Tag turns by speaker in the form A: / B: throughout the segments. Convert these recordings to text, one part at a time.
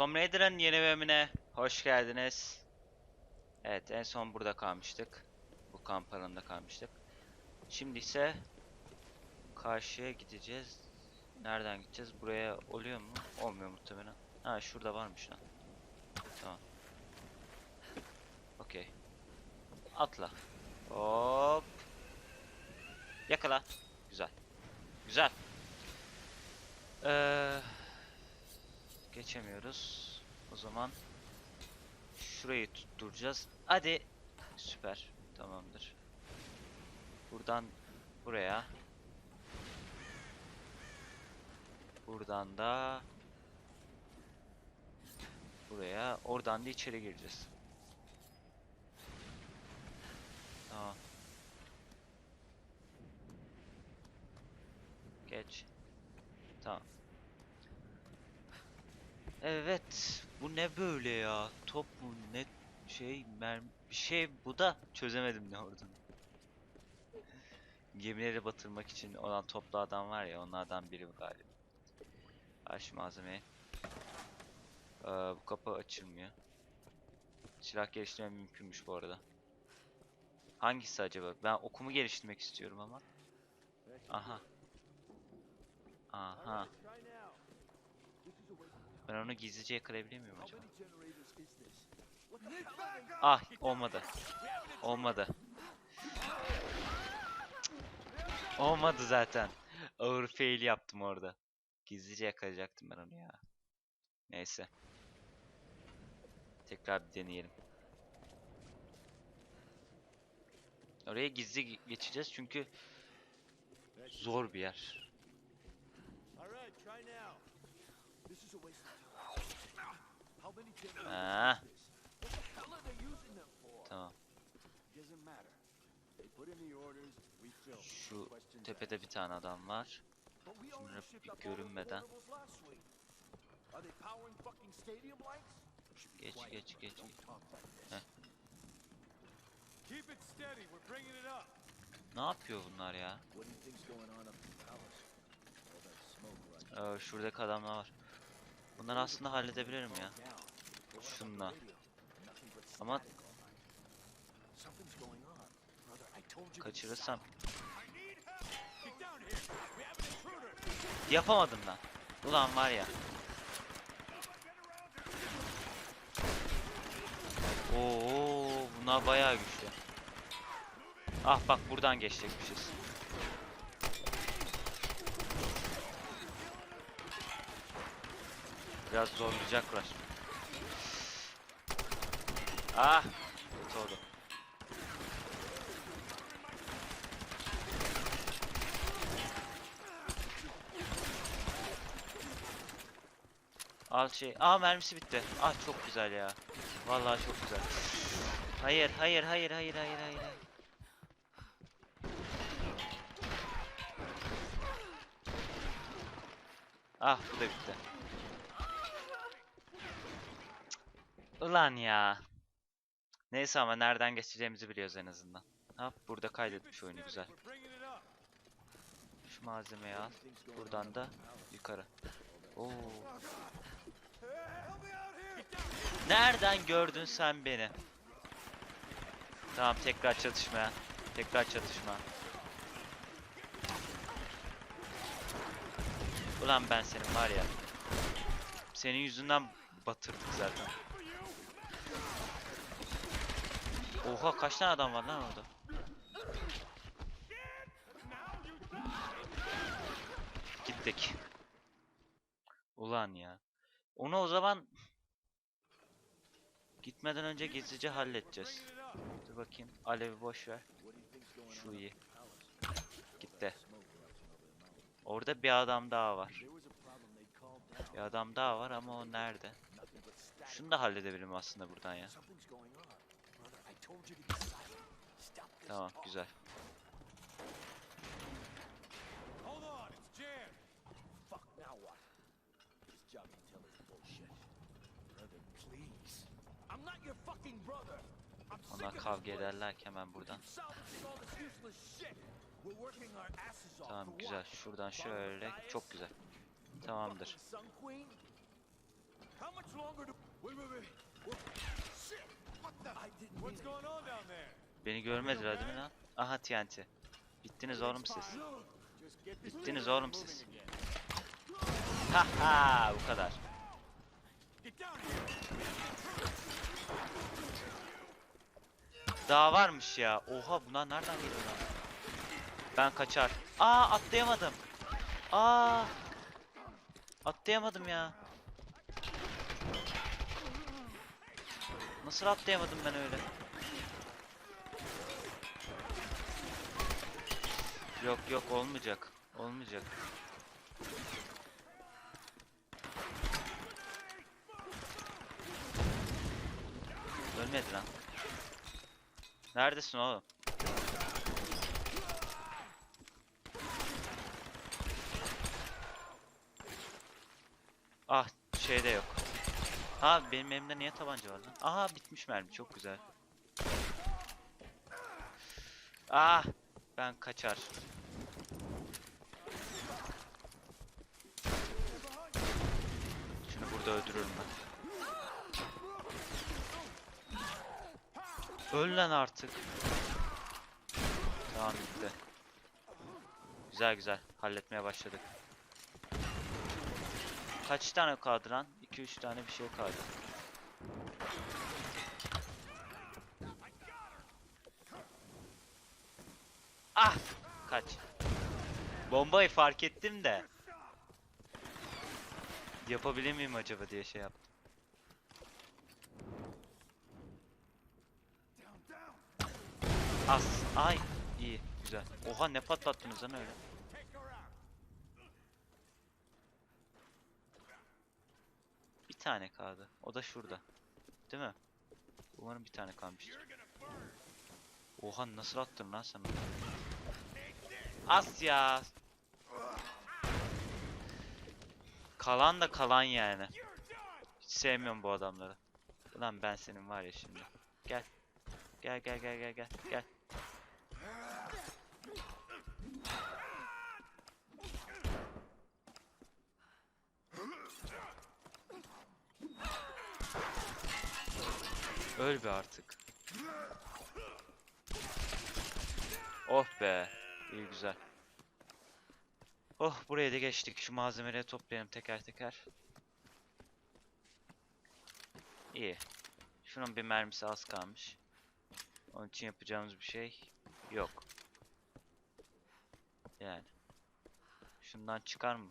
A: Tomb Raider'ın yeni bölümüne hoş geldiniz. Evet en son burada kalmıştık. Bu kamp alanında kalmıştık. Şimdi ise karşıya gideceğiz. Nereden gideceğiz? Buraya oluyor mu? Olmuyor muhtemelen. Ha şurada varmış lan. Tamam. Okey. Atla. Hop. Yakala. Güzel. Güzel. Ee, geçemiyoruz. O zaman şurayı tutturacağız. Hadi. Süper. Tamamdır. Buradan buraya. Buradan da buraya. Oradan da içeri gireceğiz. Tamam. Geç. Tamam. Evet. Bu ne böyle ya? Top mu? Ne şey mermi bir şey bu da çözemedim ne olduğunu. Gemileri batırmak için olan toplu adam var ya onlardan biri bu galiba. Aç malzemeyi. Ee, bu kapı açılmıyor. Silah geliştirme mümkünmüş bu arada. Hangisi acaba? Ben okumu geliştirmek istiyorum ama. Aha. Aha. Ben onu gizlice yakalayabiliyor muyum acaba? Ah olmadı. Olmadı. Olmadı zaten. Ağır fail yaptım orada. Gizlice yakalayacaktım ben onu ya. Neyse. Tekrar bir deneyelim. Oraya gizli ge- geçeceğiz çünkü zor bir yer. Tamam. Şu tepede bir tane adam var.
B: The
A: görünmeden. Geç, geç, geç. Heh. Ne yapıyor bunlar ya? Ee, şuradaki adamlar var. Bunları aslında halledebilirim ya. Şunla. Ama kaçırırsam yapamadım lan. Ulan var ya. Oo, bunlar bayağı güçlü. Ah bak buradan geçecekmişiz. Biraz zorlayacaklar. Ah, kötü oldu. Al şey. Aa mermisi bitti. Ah çok güzel ya. Vallahi çok güzel. Hayır, hayır, hayır, hayır, hayır, hayır. Ah bu da bitti. Ulan ya. Neyse ama nereden geçeceğimizi biliyoruz en azından. Ha burada kaydetmiş oyunu güzel. Şu malzemeyi al. Buradan da yukarı. Oo. Nereden gördün sen beni? Tamam tekrar çatışmaya. Tekrar çatışma. Ulan ben senin var ya. Senin yüzünden batırdık zaten. Oha kaç tane adam var lan orada? Gittik. Ulan ya. Onu o zaman gitmeden önce gizlice halledeceğiz. Dur bakayım. Alevi boş ver. Şu iyi. Gitti. Orada bir adam daha var. Bir adam daha var ama o nerede? Şunu da halledebilirim aslında buradan ya. Tamam güzel.
C: Hold on. It's jammed.
B: Fuck, now what? This job intel is bullshit. Brother, please. I'm not your fucking brother. I'm sick
A: Onlar
B: of this
A: kavga ederlerken ben buradan. Tamam güzel. Şuradan şöyle. Çok güzel. Tamamdır. Beni görmediler değil mi lan? Aha TNT. Bittiniz oğlum siz. Bittiniz oğlum siz. Haha bu kadar. Daha varmış ya. Oha bunlar nereden geliyor lan? Ben kaçar. Aa atlayamadım. Aa. Atlayamadım ya. Nasıl atlayamadım ben öyle? Yok yok olmayacak. Olmayacak. Ölmedi lan. Neredesin oğlum? Ah şeyde yok. Ha benim elimde niye tabanca var lan? Aha bitmiş mermi çok güzel. Ah ben kaçar. Şunu burada öldürürüm ben. Öl lan artık. Tamam bitti. Güzel güzel. Halletmeye başladık. Kaç tane kaldı lan? 2-3 tane bir şey kaldı. Ah! Kaç. Bombayı fark ettim de. Yapabilir miyim acaba diye şey yaptım. As. Ay. iyi, Güzel. Oha ne patlattınız lan öyle. Tane kaldı. O da şurada. Değil mi? Umarım bir tane kalmıştır. Oha nasıl attın lan sen onu? As ya. Kalan da kalan yani. Hiç sevmiyorum bu adamları. Ulan ben senin var ya şimdi. Gel. Gel gel gel gel gel gel. Öl be artık. Oh be. İyi güzel. Oh buraya da geçtik. Şu malzemeleri toplayalım teker teker. İyi. Şunun bir mermisi az kalmış. Onun için yapacağımız bir şey yok. Yani. Şundan çıkar mı?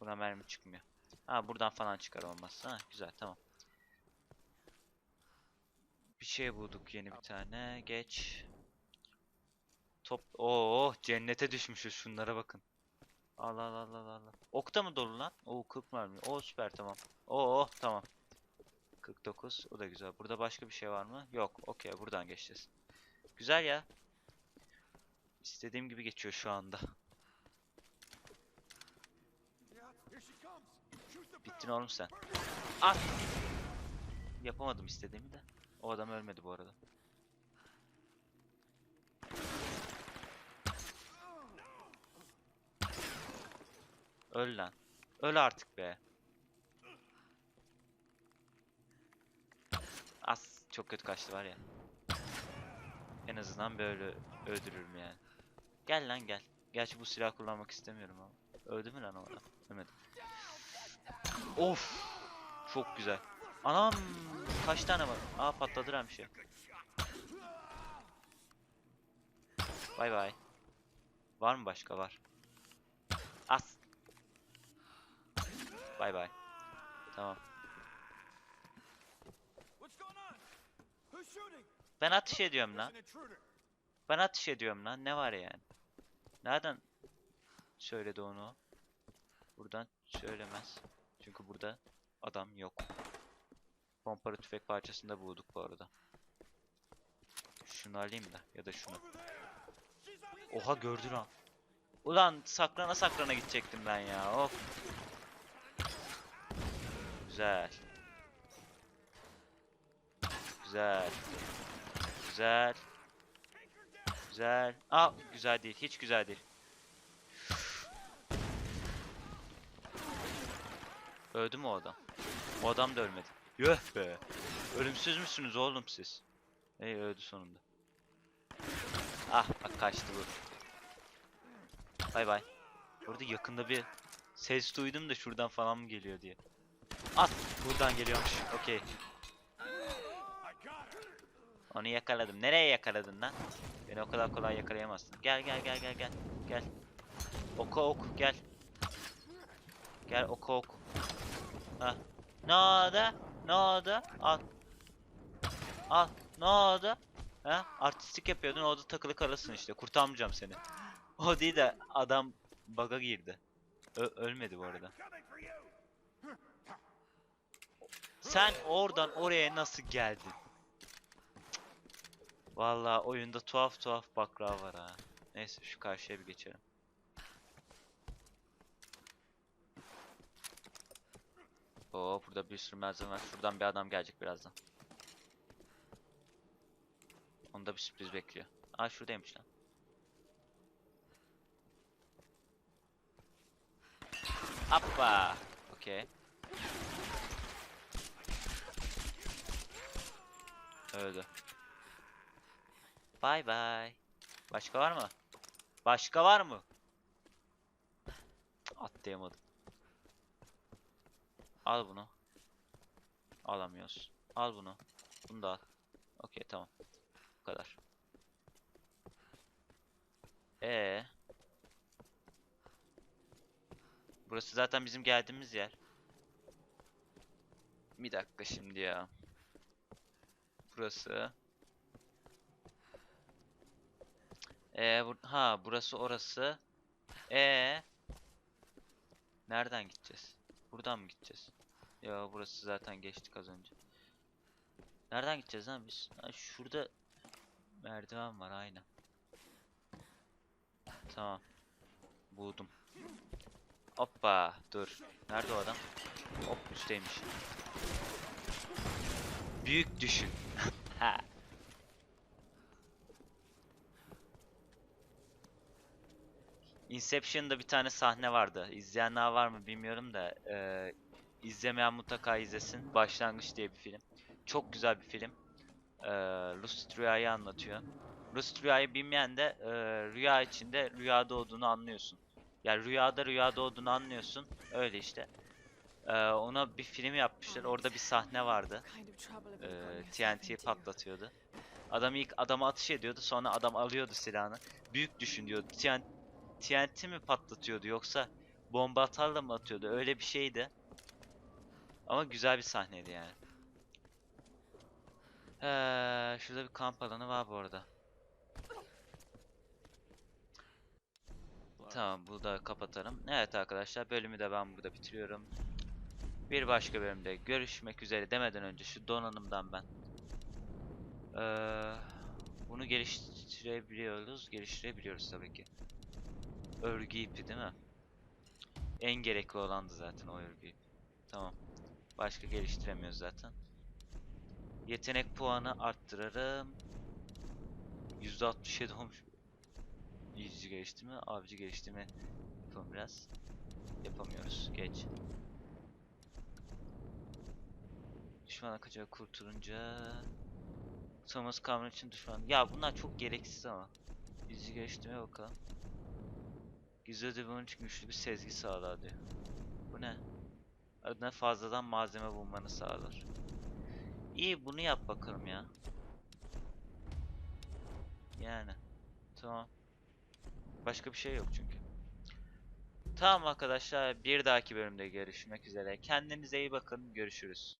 A: Buna mermi çıkmıyor. Ha buradan falan çıkar olmazsa. Ha, güzel tamam. Bir şey bulduk yeni bir tane. Geç. Top. Oo cennete düşmüşüz. Şunlara bakın. Allah Allah Allah Allah. Allah. Okta mı dolu lan? Oo 40 mermi. Oo süper tamam. Oo tamam. 49. O da güzel. Burada başka bir şey var mı? Yok. Okey buradan geçeceğiz. Güzel ya. İstediğim gibi geçiyor şu anda. Bittin oğlum sen. At. Yapamadım istediğimi de. O adam ölmedi bu arada. Öl lan. Öl artık be. As çok kötü kaçtı var ya. En azından böyle öldürürüm yani. Gel lan gel. Gerçi bu silah kullanmak istemiyorum ama. Öldü mü lan o adam? Ölmedi. Of. Çok güzel. Anam kaç tane var? Aa patladı şey. Bay bay. Var mı başka var? As. Bay bay. Tamam. Ben ateş ediyorum lan. Ben ateş ediyorum lan. Ne var yani? Nereden söyledi onu? Buradan söylemez. Çünkü burada adam yok. Pompalı tüfek parçasında bulduk bu arada. Şunu alayım da ya da şunu. Oha gördü lan. Ulan saklana saklana gidecektim ben ya. Of. Güzel. Güzel. Güzel. Güzel. Aa güzel değil. Hiç güzel değil. Öldü mü o adam? O adam da ölmedi. Yöh be. Ölümsüz müsünüz oğlum siz? Ey öldü sonunda. Ah bak kaçtı bu. Bay bay. Burada yakında bir ses duydum da şuradan falan mı geliyor diye. At buradan geliyormuş. Okey. Onu yakaladım. Nereye yakaladın lan? Beni o kadar kolay yakalayamazsın. Gel gel gel gel gel. Gel. Oku ok gel. Gel oku ok. Ha. Ne oldu? Ne oldu? Al. Al. Ne oldu? Ha? Artistik yapıyordun orada takılı kalırsın işte. Kurtarmayacağım seni. O değil de adam bug'a girdi. Ö- ölmedi bu arada. Sen oradan oraya nasıl geldin? Vallahi oyunda tuhaf tuhaf bakra var ha. Neyse şu karşıya bir geçelim. Oo burada bir sürü malzeme var. Şuradan bir adam gelecek birazdan. Onda bir sürpriz bekliyor. Aa şuradaymış lan. Hoppa. Okey. Öldü. Bay bay. Başka var mı? Başka var mı? Atlayamadım. Al bunu. Alamıyoruz. Al bunu. Bunu da al. Okey tamam. Bu kadar. Ee. Burası zaten bizim geldiğimiz yer. Bir dakika şimdi ya. Burası. Ee, bu ha burası orası. Ee. Nereden gideceğiz? Buradan mı gideceğiz? Ya burası zaten geçtik az önce. Nereden gideceğiz lan biz? Ha, şurada merdiven var aynen. Tamam. Buldum. Hoppa dur. Nerede o adam? Hop üstteymiş. Büyük düşün. Inception'da bir tane sahne vardı. İzleyenler var mı bilmiyorum da eee, izlemeyen mutlaka izlesin. Başlangıç diye bir film. Çok güzel bir film. Eee lucid rüyayı anlatıyor. Lucid rüyayı bilmeyen de eee, rüya içinde rüyada olduğunu anlıyorsun. Yani rüyada rüyada olduğunu anlıyorsun. Öyle işte. Eee, ona bir film yapmışlar. Orada bir sahne vardı.
D: yourself
A: TNT'yi patlatıyordu. Adam ilk adama atış ediyordu. Sonra adam alıyordu silahını. Büyük düşün diyordu. TNT, TNT mi patlatıyordu yoksa bomba atarla mı atıyordu? Öyle bir şeydi. Ama güzel bir sahneydi yani. Ee, şurada bir kamp alanı var bu arada. Tamam bunu da kapatalım. Evet arkadaşlar bölümü de ben burada bitiriyorum. Bir başka bölümde görüşmek üzere demeden önce şu donanımdan ben Eee, bunu geliştirebiliyoruz. Geliştirebiliyoruz tabii ki. Örgü ipi değil mi? En gerekli olandı zaten o örgü. Tamam. Başka geliştiremiyoruz zaten. Yetenek puanı arttırırım. %67 olmuş. İyici geliştirme, avcı geliştirme yapalım biraz. Yapamıyoruz. Geç. Düşman akıcı kurtulunca Savunması kavramı için düşman. Ya bunlar çok gereksiz ama. İzi geliştirmeye bakalım. Gizli ödevi onun için güçlü bir sezgi sağlar diyor. Bu ne? Adına fazladan malzeme bulmanı sağlar. İyi bunu yap bakalım ya. Yani. Tamam. Başka bir şey yok çünkü. Tamam arkadaşlar bir dahaki bölümde görüşmek üzere. Kendinize iyi bakın. Görüşürüz.